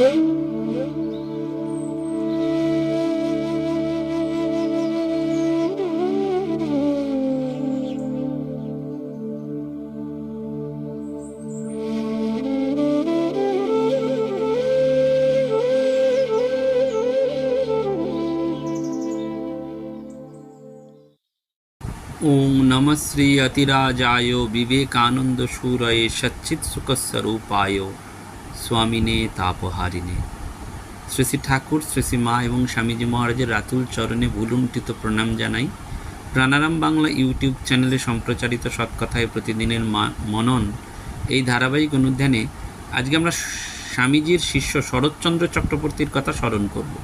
ॐ नमः श्री अतिराजाय विवेकानन्दशूरये सच्चित्सुखस्वरूपाय। স্বামিনে, তাপহারিণে। শ্রী শ্রী ঠাকুর শ্রী শ্রী মা এবং স্বামীজি মহারাজের রাতুল চরণে ভুলুণ্ঠিত প্রণাম জানাই। প্রাণারাম বাংলা ইউটিউব চ্যানেলে সম্প্রচারিত সৎকথায় প্রতিদিনের মা- মনন এই ধারাবাহিক অনুধ্যানে আজকে আমরা স্বামীজির শিষ্য শরৎচন্দ্র চক্রবর্তীর কথা স্মরণ করব।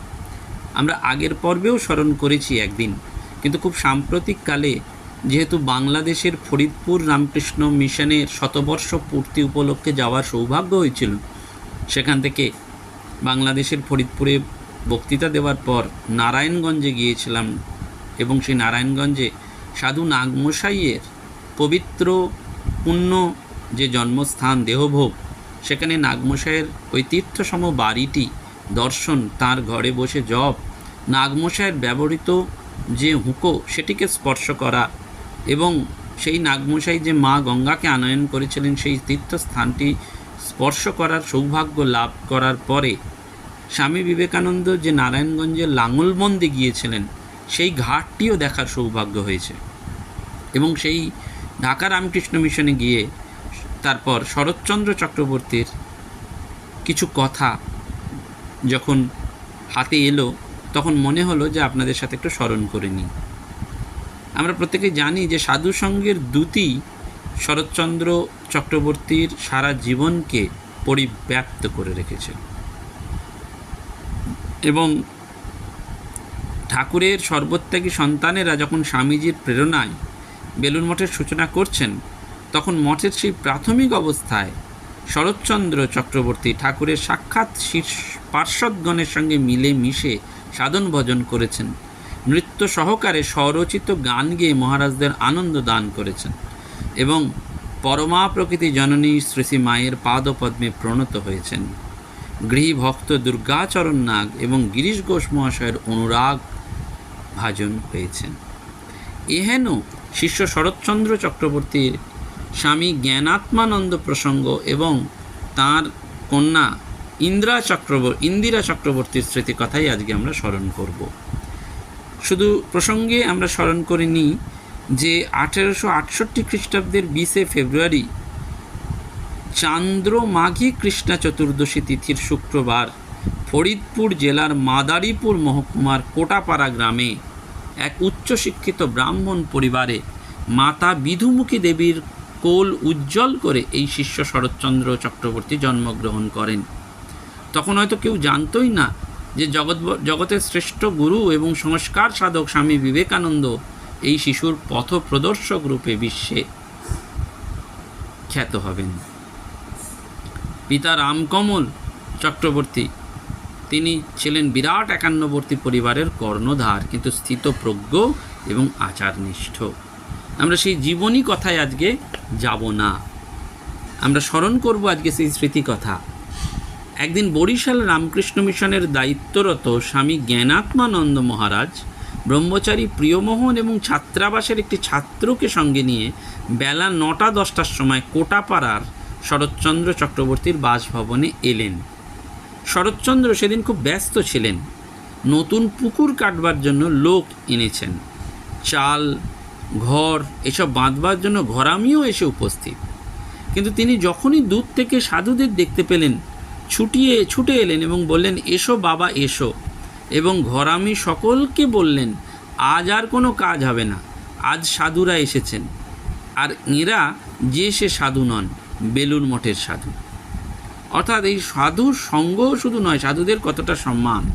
আমরা আগের পর্বেও স্মরণ করেছি একদিন, কিন্তু খুব সাম্প্রতিক কালে যেহেতু বাংলাদেশের ফরিদপুর রামকৃষ্ণ মিশনের শতবর্ষ পূর্তি উপলক্ষে যাওয়ার সৌভাগ্য হয়েছিল সেখান থেকে বাংলাদেশের ফরিদপুরে বক্তৃতা দেওয়ার পর নারায়ণগঞ্জে গিয়েছিলাম এবং সেই নারায়ণগঞ্জে সাধু নাগমশাইয়ের পবিত্র পুণ্য যে জন্মস্থান দেহভোগ, সেখানে নাগমশাইয়ের ওই তীর্থসম বাড়িটি দর্শন, তার ঘরে বসে জপ, নাগমশাইয়ের ব্যবহৃত যে হুঁকো, সেটিকে স্পর্শ করা এবং সেই নাগমশাই যে মা গঙ্গাকে আনয়ন করেছিলেন, সেই তীর্থস্থানটি স্পর্শ করার সৌভাগ্য লাভ করার পরে স্বামী বিবেকানন্দ যে নারায়ণগঞ্জের লাঙলবন্দে গিয়েছিলেন, সেই ঘাটটিও দেখার সৌভাগ্য হয়েছে। এবং সেই ঢাকা রামকৃষ্ণ মিশনে গিয়ে তারপর শরৎচন্দ্র চক্রবর্তীর কিছু কথা যখন হাতে এলো, তখন মনে হলো যে আপনাদের সাথে একটু স্মরণ করে নিই। আমরা প্রত্যেকে জানি যে সাধু সঙ্গের শরৎচন্দ্র চক্রবর্তীর সারা জীবনকে পরিব্যাপ্ত করে রেখেছে এবং ঠাকুরের সর্বত্যাগী সন্তানেরা যখন স্বামীজির প্রেরণায় বেলুন মঠের সূচনা করছেন, তখন মঠের সেই প্রাথমিক অবস্থায় শরৎচন্দ্র চক্রবর্তী ঠাকুরের সাক্ষাৎ শীর্ষ পার্শ্বদগণের সঙ্গে মিলে মিশে সাধন ভজন করেছেন। নৃত্য সহকারে স্বরচিত গান গেয়ে মহারাজদের আনন্দ দান করেছেন। এবং পরমা প্রকৃতি জননী শ্রী শ্রী মায়ের পাদপদ্মে প্রণত হয়েছেন। গৃহীভক্ত দুর্গাচরণ নাগ এবং গিরিশ ঘোষ মহাশয়ের অনুরাগ ভাজন হয়েছেন। এহেন শিষ্য শরৎচন্দ্র চক্রবর্তীর স্বামী জ্ঞানাত্মানন্দ প্রসঙ্গ এবং তার কন্যা ইন্দ্রা চক্রবর্তী ইন্দিরা চক্রবর্তীর স্মৃতি কথাই আজকে আমরা স্মরণ করব। শুধু প্রসঙ্গে আমরা স্মরণ করে নিই যে আঠেরোশো আটষট্টি খ্রিস্টাব্দের বিশে ফেব্রুয়ারি চান্দ্র মাঘী কৃষ্ণা চতুর্দশী তিথির শুক্রবার ফরিদপুর জেলার মাদারীপুর মহকুমার কোটাপাড়া গ্রামে এক উচ্চশিক্ষিত ব্রাহ্মণ পরিবারে মাতা বিধুমুখী দেবীর কোল উজ্জ্বল করে এই শিষ্য শরৎচন্দ্র চক্রবর্তী জন্মগ্রহণ করেন। তখন হয়তো কেউ জানতই না যে জগৎ জগতের শ্রেষ্ঠ গুরু এবং সংস্কার সাধক স্বামী বিবেকানন্দ এই শিশুর পথ প্রদর্শক রূপে বিশ্বে খ্যাত হবেন। পিতা রামকমল চক্রবর্তী, তিনি ছিলেন বিরাট একান্নবর্তী পরিবারের কর্ণধার, কিন্তু স্থিতপ্রজ্ঞ এবং আচারনিষ্ঠ। আমরা সেই জীবনী কথায় আজকে যাব না। আমরা স্মরণ করব আজকে সেই স্মৃতি কথা একদিন বরিশাল রামকৃষ্ণ মিশনের দায়িত্বরত স্বামী জ্ঞানাত্মানন্দ মহারাজ ব্রহ্মচারী প্রিয়মোহন এবং ছাত্রাবাসের একটি ছাত্রকে সঙ্গে নিয়ে বেলা নটা দশটার সময় কোটাপাড়ার শরৎচন্দ্র চক্রবর্তীর বাসভবনে এলেন। শরৎচন্দ্র সেদিন খুব ব্যস্ত ছিলেন। নতুন পুকুর কাটবার জন্য লোক এনেছেন। চাল, ঘর এসব বাঁধবার জন্য ঘরামিও এসে উপস্থিত। কিন্তু তিনি যখনই দূর থেকে সাধুদের দেখতে পেলেন, ছুটিয়ে, ছুটে এলেন এবং বললেন, এসো বাবা, এসো। এবং ঘরামি সকলকে বললেন, আজ আর কোনো কাজ হবে না। আজ সাধুরা এসেছেন। আর এরা যে সে সাধু নন, বেলুর মঠের সাধু। অর্থাৎ এই সাধুর সঙ্গ শুধু নয়, সাধুদের কতটা সম্মান।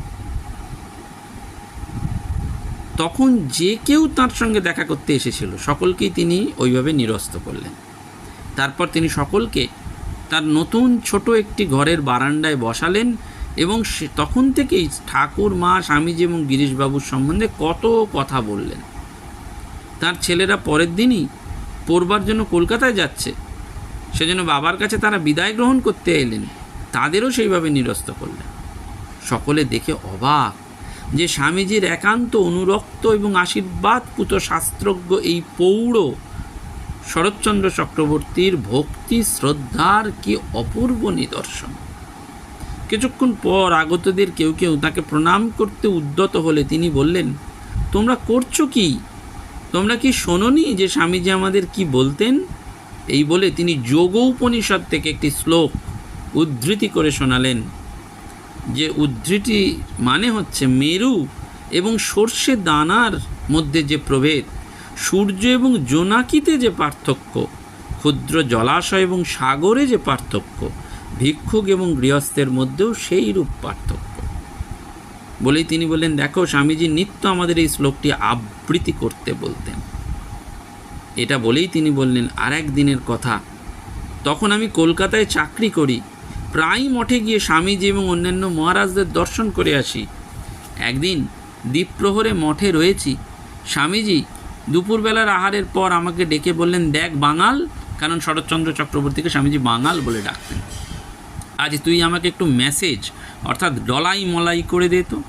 তখন যে কেউ তার সঙ্গে দেখা করতে এসেছিল, সকলকেই তিনি ওইভাবে নিরস্ত করলেন। তারপর তিনি সকলকে তার নতুন ছোট একটি ঘরের বারান্দায় বসালেন এবং সে তখন থেকেই ঠাকুর, মা, স্বামীজি এবং গিরিশবাবুর সম্বন্ধে কত কথা বললেন। তার ছেলেরা পরের দিনই পড়বার জন্য কলকাতায় যাচ্ছে। সেজন্য বাবার কাছে তারা বিদায় গ্রহণ করতে এলেন। তাদেরও সেইভাবে নিরস্ত করলেন। সকলে দেখে অবাক যে স্বামীজির একান্ত অনুরক্ত এবং আশীর্বাদ পুত শাস্ত্রজ্ঞ এই পৌঢ় শরৎচন্দ্র চক্রবর্তীর ভক্তি, শ্রদ্ধার কি অপূর্ব নিদর্শন। কিছুক্ষণ পর আগতদের কেউ কেউ তাকে প্রণাম করতে উদ্যত হলে তিনি বললেন, তোমরা করছ কি? তোমরা কি শোনোনি যে স্বামীজি আমাদের কি বলতেন? এই বলে তিনি যোগ উপনিষদ থেকে একটি শ্লোক উদ্ধৃতি করে শোনালেন, যে উদ্ধৃতি মানে হচ্ছে মেরু এবং সর্ষে দানার মধ্যে যে প্রভেদ, সূর্য এবং জোনাকিতে যে পার্থক্য, ক্ষুদ্র জলাশয় এবং সাগরে যে পার্থক্য ভিক্ষুক এবং গৃহস্থের মধ্যেও সেই রূপ পার্থক্য। বলেই তিনি বললেন, দেখো, স্বামীজি নিত্য আমাদের এই শ্লোকটি আবৃত্তি করতে বলতেন। এটা বলেই তিনি বললেন আর দিনের কথা। তখন আমি কলকাতায় চাকরি করি। প্রায় মঠে গিয়ে স্বামীজি এবং অন্যান্য মহারাজদের দর্শন করে আসি। একদিন দ্বীপ্রহরে মঠে রয়েছি। স্বামীজি দুপুরবেলার আহারের পর আমাকে ডেকে বললেন, দেখ, বাঙাল? কারণ শরৎচন্দ্র চক্রবর্তীকে স্বামীজি বাঙাল বলে ডাকতেন। আজ তুই আমাকে একটু মেসেজ অর্থাৎ ডলাই মলাই করে দে তো।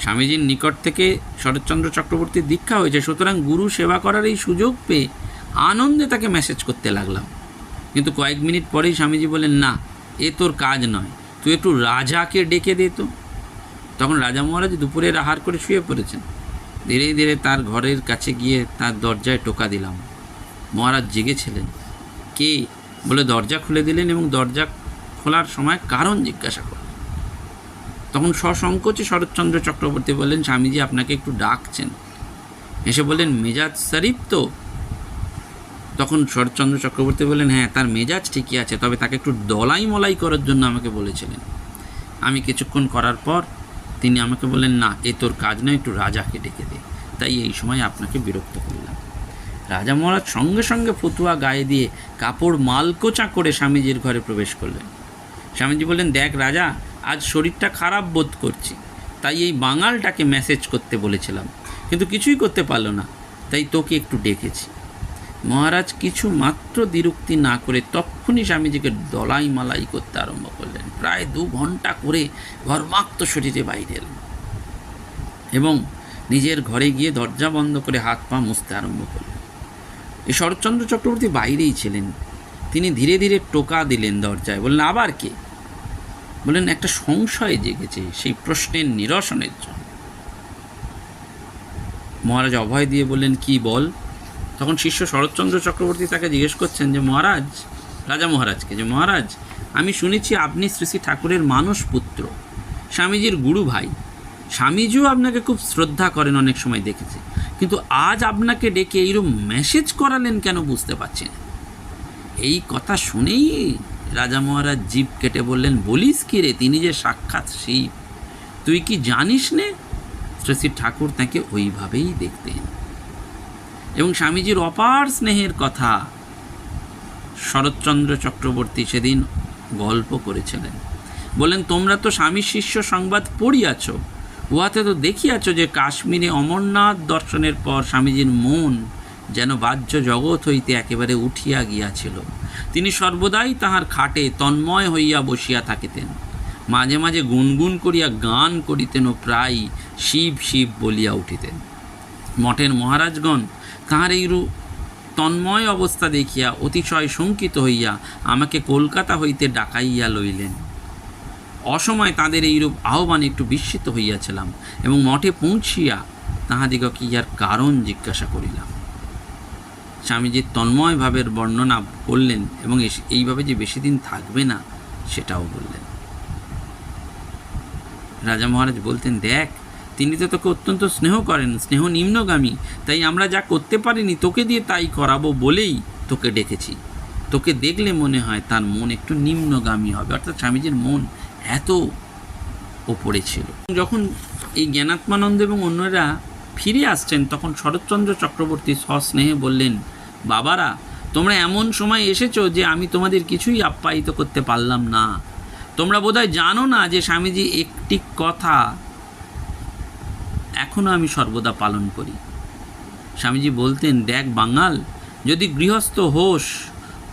স্বামীজির নিকট থেকে শরৎচন্দ্র চক্রবর্তীর দীক্ষা হয়েছে, সুতরাং গুরু সেবা করার এই সুযোগ পেয়ে আনন্দে তাকে মেসেজ করতে লাগলাম। কিন্তু কয়েক মিনিট পরেই স্বামীজি বলেন না, এ তোর কাজ নয়, তুই একটু রাজাকে ডেকে দে তো। তখন রাজা মহারাজ দুপুরের আহার করে শুয়ে পড়েছেন। ধীরে ধীরে তার ঘরের কাছে গিয়ে তার দরজায় টোকা দিলাম। মহারাজ জেগেছিলেন। কে? বলে দরজা খুলে দিলেন এবং দরজা খোলার সময় কারণ জিজ্ঞাসা করলেন তখন সসংকোচে শরৎচন্দ্র চক্রবর্তী বললেন, স্বামীজি আপনাকে একটু ডাকছেন। এসে বললেন, মেজাজ শরীফ তো? তখন শরৎচন্দ্র চক্রবর্তী বললেন হ্যাঁ তার মেজাজ ঠিকই আছে, তবে তাকে একটু দলাই মলাই করার জন্য আমাকে বলেছিলেন। আমি কিছুক্ষণ করার পর তিনি আমাকে বললেন, না, এ তোর কাজ নয়, একটু রাজাকে ডেকে দে। তাই এই সময় আপনাকে বিরক্ত করলাম। রাজা মহারাজ সঙ্গে সঙ্গে ফতুয়া গায়ে দিয়ে কাপড় মালকোচা করে স্বামীজির ঘরে প্রবেশ করলেন। স্বামীজি বললেন, দেখ রাজা, আজ শরীরটা খারাপ বোধ করছি। তাই এই বাঙালটাকে মেসেজ করতে বলেছিলাম। কিন্তু কিছুই করতে পারল না। তাই তোকে একটু ডেকেছি। মহারাজ কিছু মাত্র দ্বিরুক্তি না করে তক্ষুনি স্বামীজিকে দলাই মালাই করতে আরম্ভ করলেন। প্রায় দু ঘণ্টা করে ঘর্মাক্ত শরীরে বাইরে এলেন এবং নিজের ঘরে গিয়ে দরজা বন্ধ করে হাত পা মুছতে আরম্ভ করলেন। এই শরৎচন্দ্র চক্রবর্তী বাইরেই ছিলেন। তিনি ধীরে ধীরে টোকা দিলেন দরজায়। বললেন, আবার কে? বললেন একটা সংশয় জেগেছে সেই প্রশ্নের নিরসনের জন্য। মহারাজ অভয় দিয়ে বললেন, কি বল? তখন শিষ্য শরৎচন্দ্র চক্রবর্তী তাকে জিজ্ঞেস করছেন যে, মহারাজ, রাজা মহারাজকে, যে মহারাজ, আমি শুনেছি আপনি শ্রী শ্রী ঠাকুরের মানস পুত্র, স্বামীজির গুরু ভাই। স্বামীজিও আপনাকে খুব শ্রদ্ধা করেন অনেক সময় দেখেছে, কিন্তু আজ আপনাকে ডেকে এইরকম মেসেজ করালেন কেন বুঝতে পারছি না? এই কথা শুনেই রাজা মহারাজ জীব কেটে বললেন, বলিস কি রে, তিনি যে সাক্ষাৎ শিব তুই কি জানিস নে? শ্রী ঠাকুর তাকে ওইভাবেই দেখতেন। এবং স্বামীজির অপার স্নেহের কথা শরৎচন্দ্র চক্রবর্তী সেদিন গল্প করেছিলেন। বলেন তোমরা তো স্বামীর শিষ্য সংবাদ পড়িয়াছ। উহাতে তো দেখিয়াছ যে কাশ্মীরে অমরনাথ দর্শনের পর স্বামীজির মন যেন বাহ্য জগৎ হইতে একেবারে উঠিয়া গিয়াছিল। তিনি সর্বদাই তাহার খাটে তন্ময় হইয়া বসিয়া থাকিতেন। মাঝে মাঝে গুনগুন করিয়া গান করিতেন ও প্রায় শিব শিব বলিয়া উঠিতেন। মঠের মহারাজগণ তাহার এইরূপ তন্ময় অবস্থা দেখিয়া অতিশয় শঙ্কিত হইয়া আমাকে কলকাতা হইতে ডাকাইয়া লইলেন। অসময় তাদের এইরূপ আহ্বানে একটু বিস্মিত হইয়াছিলাম এবং মঠে পৌঁছিয়া তাহাদিগকে ইহার কারণ জিজ্ঞাসা করিলাম। স্বামীজির তন্ময় ভাবের বর্ণনা করলেন এবং এইভাবে যে বেশি দিন থাকবে না, সেটাও বললেন। রাজা মহারাজ বলতেন, দেখ, তিনি তো তোকে অত্যন্ত স্নেহ করেন, স্নেহ নিম্নগামী। তাই আমরা যা করতে পারিনি, তোকে দিয়ে তাই করাবো বলেই তোকে ডেকেছি। তোকে দেখলে মনে হয় তার মন একটু নিম্নগামী হবে। অর্থাৎ স্বামীজির মন এত ওপরে ছিল। যখন এই জ্ঞানাত্মানন্দ এবং অন্যরা ফিরে আসছেন, তখন শরৎচন্দ্র চক্রবর্তী সস্নেহে বললেন বাবারা, তোমরা এমন সময় এসেছ যে আমি তোমাদের কিছুই আপ্যায়িত করতে পারলাম না। তোমরা বোধহয় জানো না যে স্বামীজি একটি কথা এখনও আমি সর্বদা পালন করি। স্বামীজি বলতেন, দেখ বাঙাল, যদি গৃহস্থ হোস,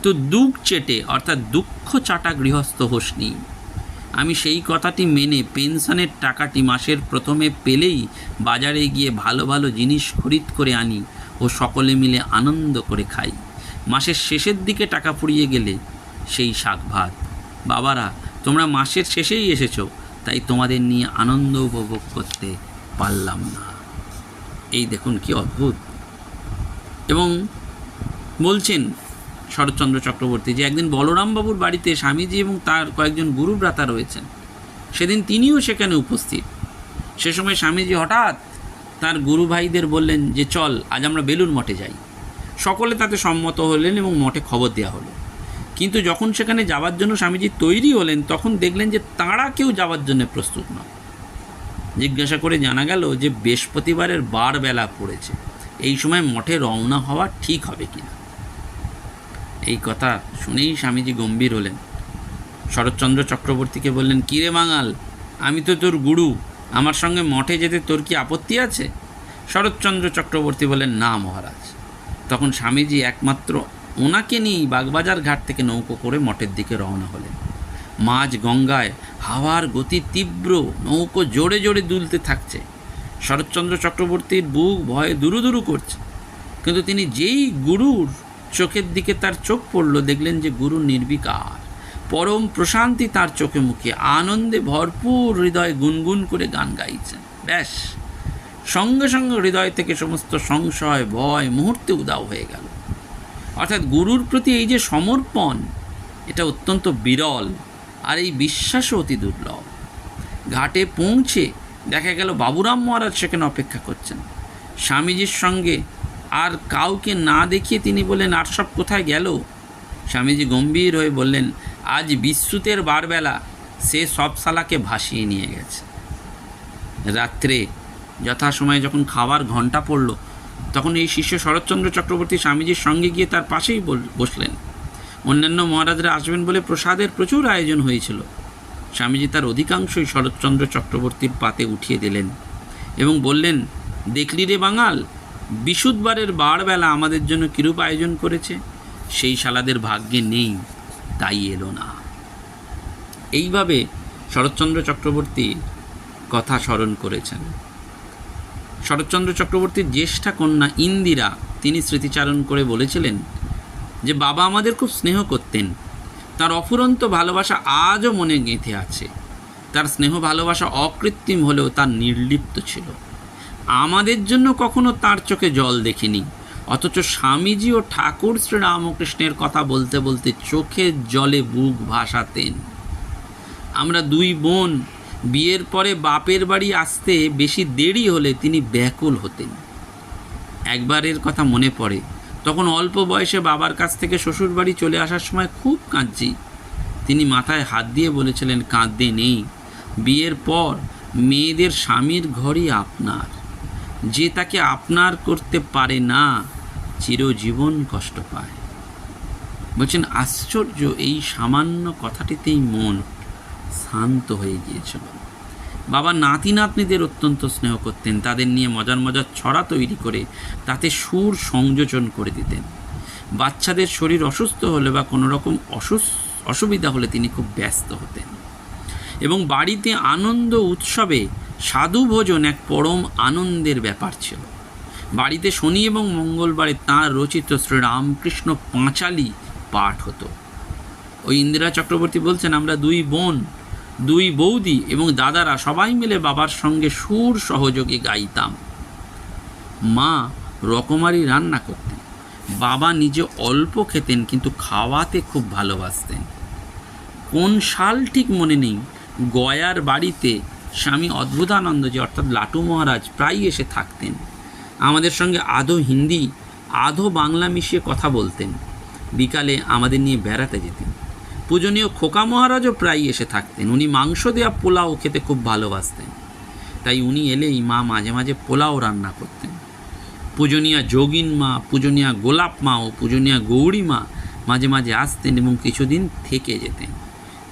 তো দুঃখ চেটে, অর্থাৎ দুঃখ চাটা গৃহস্থ হোস নি আমি সেই কথাটি মেনে পেনশনের টাকাটি মাসের প্রথমে পেলেই বাজারে গিয়ে ভালো ভালো জিনিস খরিদ করে আনি। ও সকলে মিলে আনন্দ করে খাই। মাসের শেষের দিকে টাকা ফুরিয়ে গেলে সেই শাক ভাত। বাবারা, তোমরা মাসের শেষেই এসেছ, তাই তোমাদের নিয়ে আনন্দ উপভোগ করতে পারলাম না। এই দেখুন কি অদ্ভুত। এবং বলছেন শরৎচন্দ্র চক্রবর্তী যে একদিন বলরামবাবুর বাড়িতে স্বামীজি এবং তার কয়েকজন গুরুভ্রাতা রয়েছেন। সেদিন তিনিও সেখানে উপস্থিত। সে সময় স্বামীজি হঠাৎ তার গুরু ভাইদের বললেন যে, চল, আজ আমরা বেলুর মঠে যাই। সকলে তাতে সম্মত হলেন এবং মঠে খবর দেওয়া হলো। কিন্তু যখন সেখানে যাওয়ার জন্য স্বামীজি তৈরি হলেন, তখন দেখলেন যে, তাঁরা কেউ যাওয়ার জন্য প্রস্তুত নয় জিজ্ঞাসা করে জানা গেল যে, বৃহস্পতিবারের বার বেলা পড়েছে। এই সময় মঠে রওনা হওয়া ঠিক হবে কিনা? এই কথা শুনেই স্বামীজি গম্ভীর হলেন। শরৎচন্দ্র চক্রবর্তীকে বললেন, কিরে বাঙাল, আমি তো তোর গুরু। আমার সঙ্গে মঠে যেতে তোর কি আপত্তি আছে? শরৎচন্দ্র চক্রবর্তী বলেন, না, মহারাজ। তখন স্বামীজি একমাত্র ওনাকে নিয়েই বাগবাজার ঘাট থেকে নৌকো করে মঠের দিকে রওনা হলেন। মাঝ গঙ্গায় হাওয়ার গতি তীব্র, নৌকো জোরে জোরে দুলতে থাকছে। শরৎচন্দ্র চক্রবর্তীর বুক ভয়ে দুরু দুরু করছে। কিন্তু তিনি যেই গুরুর চোখের দিকে তার চোখ পড়ল, দেখলেন যে গুরু নির্বিকার। পরম প্রশান্তি তার চোখে মুখে। আনন্দে ভরপুর হৃদয় গুনগুন করে গান গাইছেন ব্যাস, সঙ্গে সঙ্গে হৃদয় থেকে সমস্ত সংশয়, ভয়, মুহূর্তে উদাও হয়ে গেল। অর্থাৎ গুরুর প্রতি এই যে সমর্পণ, এটা অত্যন্ত বিরল আর এই বিশ্বাসও অতি দুর্লভ। ঘাটে পৌঁছে দেখা গেল বাবুরাম মহারাজ সেখানে অপেক্ষা করছেন। স্বামীজির সঙ্গে আর কাউকে না দেখিয়ে তিনি বললেন, আর সব কোথায় গেল? স্বামীজি গম্ভীর হয়ে বললেন আজ বিশ্বতের বারবেলা সে সব সালাকে ভাসিয়ে নিয়ে গেছে। রাত্রে যথাসময়ে যখন খাবার ঘণ্টা পড়ল, তখন এই শিষ্য শরৎচন্দ্র চক্রবর্তী স্বামীজির সঙ্গে গিয়ে তার পাশেই বসলেন। অন্যান্য মহারাজরা আসবেন বলে প্রসাদের প্রচুর আয়োজন হয়েছিল। স্বামীজি তার অধিকাংশই শরৎচন্দ্র চক্রবর্তীর পাতে উঠিয়ে দিলেন এবং বললেন, দেখলি রে বাঙাল, বিশুদ্ধবারের বারবেলা আমাদের জন্য কিরূপ আয়োজন করেছে? সেই শালাদের ভাগ্যে নেই। তাই এলো না। এইভাবে শরৎচন্দ্র চক্রবর্তী কথা স্মরণ করেছেন। শরৎচন্দ্র চক্রবর্তীর জ্যেষ্ঠা কন্যা ইন্দিরা তিনি স্মৃতিচারণ করে বলেছিলেন যে, বাবা আমাদের খুব স্নেহ করতেন। তার অফুরন্ত ভালোবাসা আজও মনে গেঁথে আছে। তার স্নেহ ভালোবাসা অকৃত্রিম হলেও তার নির্লিপ্ত ছিল। আমাদের জন্য কখনো তার চোখে জল দেখিনি। অথচ স্বামীজি ও ঠাকুর শ্রীরামকৃষ্ণের কথা বলতে বলতে চোখের জলে বুক ভাসাতেন। আমরা দুই বোন, বিয়ের পরে বাপের বাড়ি আসতে বেশি দেরি হলে তিনি ব্যাকুল হতেন। একবারের কথা মনে পড়ে, তখন অল্প বয়সে বাবার কাছ থেকে শ্বশুর বাড়ি চলে আসার সময় খুব কাঁদছি। তিনি মাথায় হাত দিয়ে বলেছিলেন, কাঁদতে নেই। বিয়ের পর মেয়েদের স্বামীর ঘরই আপনার। যে তাকে আপনার করতে পারে না চিরজীবন কষ্ট পায়। বলছেন, আশ্চর্য, এই সামান্য কথাটিতেই মন শান্ত হয়ে গিয়েছিল। বাবা নাতি নাতনিদের অত্যন্ত স্নেহ করতেন, তাদের নিয়ে মজার মজার ছড়া তৈরি করে তাতে সুর সংযোজন করে দিতেন। বাচ্চাদের শরীর অসুস্থ হলে বা কোনো রকম অসুবিধা হলে তিনি খুব ব্যস্ত হতেন। এবং বাড়িতে আনন্দ উৎসবে সাধু ভোজন এক পরম আনন্দের ব্যাপার ছিল। বাড়িতে শনি এবং মঙ্গলবারে তাঁর রচিত শ্রীরামকৃষ্ণ পাঁচালি পাঠ হতো। ওই ইন্দিরা চক্রবর্তী বলছেন, আমরা দুই বোন, দুই বৌদি এবং দাদারা সবাই মিলে বাবার সঙ্গে সুর সহযোগে গাইতাম। মা রকমারি রান্না করতেন, বাবা নিজে অল্প খেতেন কিন্তু খাওয়াতে খুব ভালোবাসতেন। কোন সাল ঠিক মনে নেই, গয়ার বাড়িতে স্বামী অদ্ভুতানন্দজি অর্থাৎ লাটু মহারাজ প্রায় এসে থাকতেন। আমাদের সঙ্গে আধো হিন্দি আধো বাংলা মিশিয়ে কথা বলতেন। বিকালে আমাদের নিয়ে বেড়াতে যেতেন। পূজনীয় খোকা মহারাজও প্রায় এসে থাকতেন। উনি মাংস দেওয়া পোলাও খেতে খুব ভালোবাসতেন। তাই উনি এলেই মা মাঝে মাঝে পোলাও রান্না করতেন। পূজনীয়া যোগিন মা, পূজনীয়া গোলাপ মা ও পূজনীয়া গৌরী মা মাঝে মাঝে আসতেন এবং কিছুদিন থেকে যেতেন।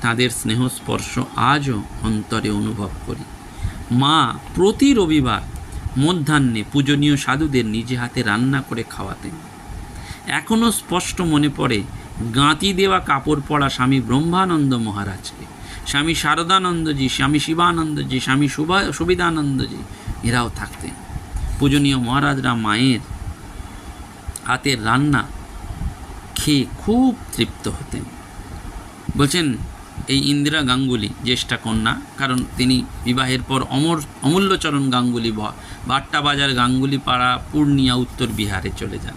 তাদের স্নেহস্পর্শ আজও অন্তরে অনুভব করি। মা প্রতি রবিবার মধ্যাহ্নে পূজনীয় সাধুদের নিজে হাতে রান্না করে খাওয়াতেন এখনও স্পষ্ট মনে পড়ে, গাঁতি দেওয়া কাপড় পরা স্বামী ব্রহ্মানন্দ মহারাজকে। স্বামী শারদানন্দজি, স্বামী শিবানন্দজি, স্বামী সুভা, সুবিধানন্দজি, এরাও থাকতেন। পূজনীয় মহারাজরা মায়ের হাতের রান্না খেয়ে খুব তৃপ্ত হতেন। বলছেন এই ইন্দিরা গাঙ্গুলি, জ্যেষ্ঠা কন্যা, কারণ তিনি বিবাহের পর অমর, অমূল্যচরণ গাঙ্গুলি বাট্টাবাজার গাঙ্গুলি পাড়া পূর্ণিয়া, উত্তর বিহারে চলে যান।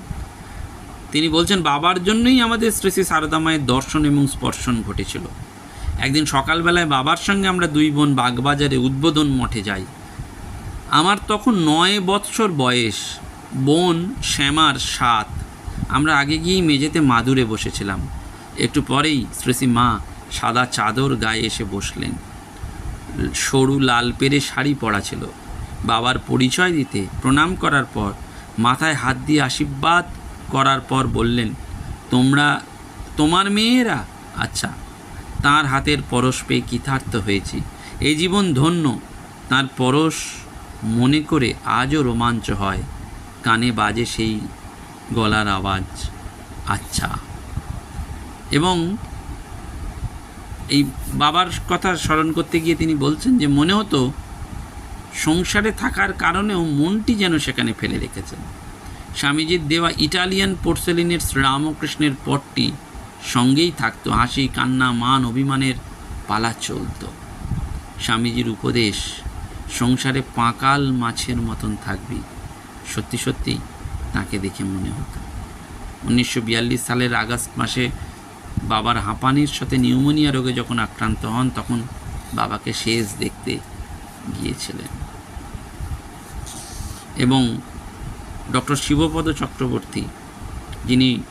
তিনি বলছেন, বাবার জন্যই আমাদের শ্রী শ্রী সারদা মায়ের দর্শন এবং স্পর্শন ঘটেছিল। একদিন সকালবেলায় বাবার সঙ্গে আমরা দুই বোন বাগবাজারে উদ্বোধন মঠে যাই। আমার তখন নয় বৎসর বয়স। বোন শ্যামার সাত। আমরা আগে গিয়েই মেঝেতে মাদুরে বসেছিলাম। একটু পরেই শ্রেষী মা সাদা চাদর গায়ে এসে বসলেন। সরু লাল পেরে শাড়ি পরা ছিল। বাবার পরিচয় দিতে, প্রণাম করার পর, মাথায় হাত দিয়ে আশীর্বাদ করার পর বললেন, তোমরা, তোমার মেয়েরা? আচ্ছা তার হাতের পরশ পেয়ে কৃতার্থ হয়েছি। এই জীবন ধন্য। তার পরশ মনে করে আজও রোমাঞ্চ হয়। কানে বাজে সেই গলার আওয়াজ। আচ্ছা। এবং এই বাবার কথা স্মরণ করতে গিয়ে তিনি বলছেন যে মনে হতো সংসারে থাকার কারণেও মনটি যেন সেখানে ফেলে রেখেছেন। স্বামীজির দেওয়া ইটালিয়ান পোর্সেলিনের শ্রীরামকৃষ্ণের পটটি সঙ্গেই থাকতো, হাসি, কান্না, মান, অভিমানের পালা চলতো। স্বামীজির উপদেশ, সংসারে পাঁকাল মাছের মতন থাকবি, সত্যি সত্যি তাকে দেখে মনে হতো। উনিশশো বিয়াল্লিশ সালের আগস্ট মাসে বাবার হাঁপানির সাথে নিউমোনিয়া রোগে যখন আক্রান্ত হন, তখন বাবাকে শেষ দেখতে গিয়েছিলেন। এবং ডক্টর শিবপদ চক্রবর্তী, যিনি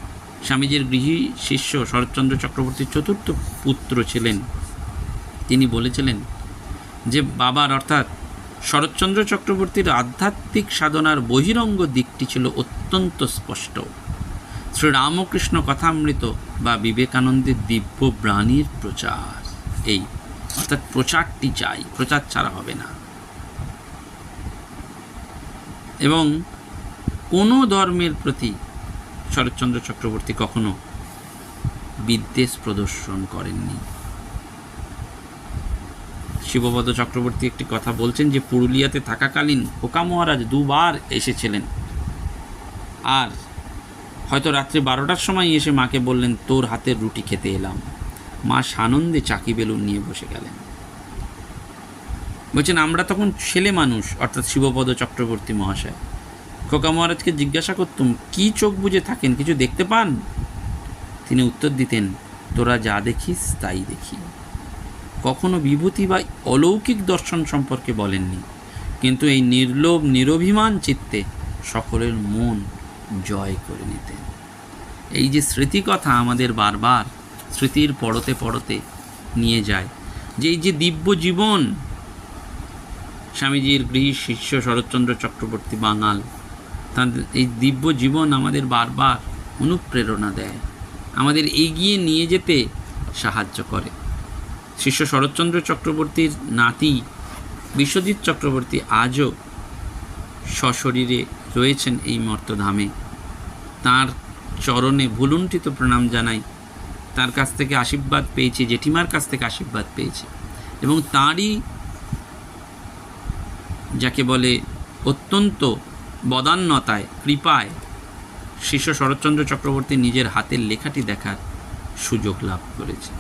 স্বামীজির গৃহী শিষ্য শরৎচন্দ্র চক্রবর্তীর চতুর্থ পুত্র ছিলেন, তিনি বলেছিলেন যে বাবার অর্থাৎ শরৎচন্দ্র চক্রবর্তীর আধ্যাত্মিক সাধনার বহিরঙ্গ দিকটি ছিল অত্যন্ত স্পষ্ট। শ্রীরামকৃষ্ণ কথামৃত বা বিবেকানন্দের দিব্য প্রাণীর প্রচার। এই, অর্থাৎ প্রচারটি চাই, প্রচার ছাড়া হবে না। এবং কোনো ধর্মের প্রতি শরৎচন্দ্র চক্রবর্তী কখনো বিদ্বেষ প্রদর্শন করেননি। শিবপদ চক্রবর্তী একটি কথা বলছেন যে, পুরুলিয়াতে থাকাকালীন খোকা মহারাজ দুবার এসেছিলেন। আর হয়তো রাত্রি বারোটার সময় এসে মাকে বললেন, তোর হাতের রুটি খেতে এলাম। মা সানন্দে চাকি বেলুন নিয়ে বসে গেলেন। বলছেন, আমরা তখন ছেলে মানুষ, অর্থাৎ শিবপদ চক্রবর্তী মহাশয়। খোকা মহারাজকে জিজ্ঞাসা করতুম, কি চোখ বুজে থাকেন? কিছু দেখতে পান? তিনি উত্তর দিতেন, তোরা যা দেখিস, তাই দেখি। কখনো বিভূতি বা অলৌকিক দর্শন সম্পর্কে বলেননি, কিন্তু এই নির্লোভ, নিরভিমান চিত্তে সকলের মন জয় করে নিতেন। এই যে স্মৃতিকথা আমাদের বারবার স্মৃতির পড়তে পড়তে নিয়ে যায়, যে এই যে দিব্য জীবন, স্বামীজির গৃহী শিষ্য শরৎচন্দ্র চক্রবর্তী বাঙাল তাদের এই দিব্য জীবন আমাদের বারবার অনুপ্রেরণা দেয়, আমাদের এগিয়ে নিয়ে যেতে সাহায্য করে। শিষ্য শরৎচন্দ্র চক্রবর্তীর নাতি বিশ্বজিৎ চক্রবর্তী আজও সশরীরে রয়েছেন এই মর্তধামে। তার চরণে ভুলুণ্ঠিত প্রণাম জানাই তার কাছ থেকে আশীর্বাদ পেয়েছি, জেঠিমার কাছ থেকে আশীর্বাদ পেয়েছি এবং তাঁরই যাকে বলে অত্যন্ত বদান্যতায়, কৃপায় শিষ্য শরৎচন্দ্র চক্রবর্তী নিজের হাতের লেখাটি দেখার সুযোগ লাভ করেছে।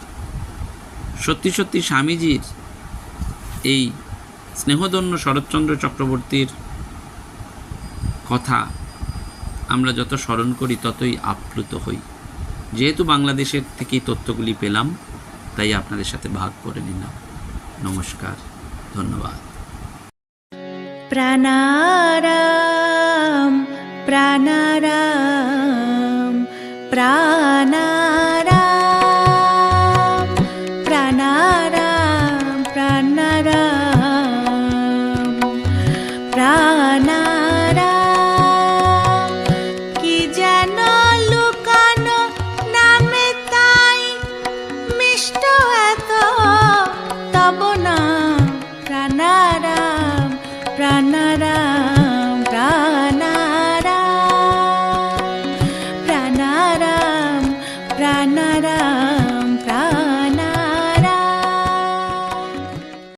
সত্যি সত্যি স্বামীজির এই স্নেহধন্য শরৎচন্দ্র চক্রবর্তীর কথা আমরা যত স্মরণ করি, ততই আপ্লুত হই। যেহেতু বাংলাদেশের থেকেই তথ্যগুলি পেলাম, তাই আপনাদের সাথে ভাগ করে নিলাম। নমস্কার, ধন্যবাদ। প্রাণারাম প্রাণারাম প্রাণা